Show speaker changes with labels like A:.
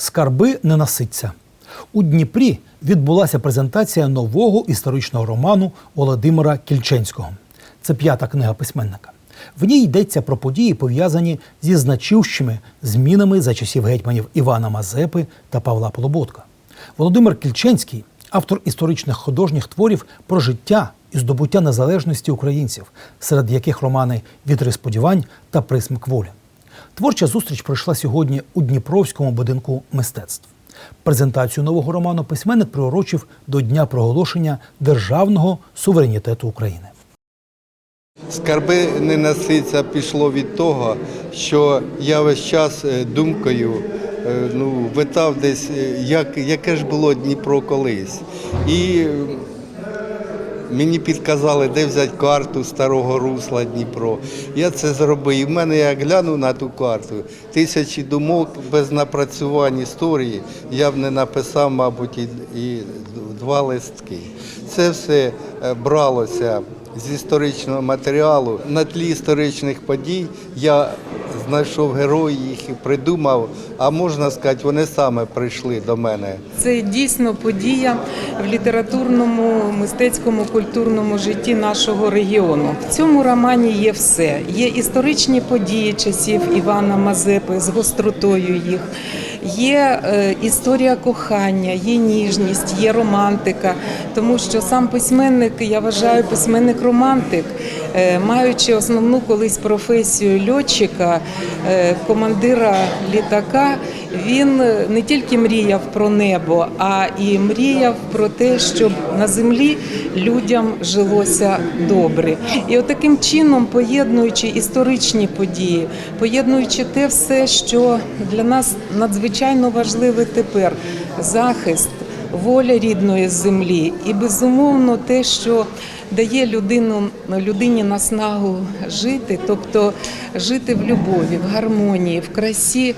A: Скарби не наситься. У Дніпрі відбулася презентація нового історичного роману Володимира Кільченського. Це п'ята книга письменника. В ній йдеться про події, пов'язані зі значущими змінами за часів гетьманів Івана Мазепи та Павла Полоботка. Володимир Кільченський автор історичних художніх творів про життя і здобуття незалежності українців, серед яких романи Вітри сподівань та Присмак волі. Творча зустріч пройшла сьогодні у Дніпровському будинку мистецтв. Презентацію нового роману письменник приурочив до дня проголошення державного суверенітету України.
B: Скарби не наситься пішло від того, що я весь час е, думкою е, ну, витав десь, е, як, яке ж було Дніпро колись. І мені підказали, де взяти карту старого русла Дніпро. Я це зробив. В мене я глянув на ту карту. Тисячі думок без напрацювань історії я б не написав, мабуть, і, і два листки. Це все е, бралося з історичного матеріалу. На тлі історичних подій я знайшов герой їх і придумав, а можна сказати, вони саме прийшли до мене.
C: Це дійсно подія в літературному, мистецькому, культурному житті нашого регіону. В цьому романі є все. Є історичні події часів Івана Мазепи з гостротою їх. Є е, історія кохання, є ніжність, є романтика, тому що сам письменник, я вважаю, письменник-романтик, е, маючи основну колись професію льотчика, е, командира літака, він не тільки мріяв про небо, а і мріяв про те, щоб на землі людям жилося добре. І от таким чином, поєднуючи історичні події, поєднуючи те все, що для нас надзвичайно важливе тепер захист, воля рідної землі, і безумовно те, що дає людину людині наснагу жити, тобто жити в любові, в гармонії, в красі.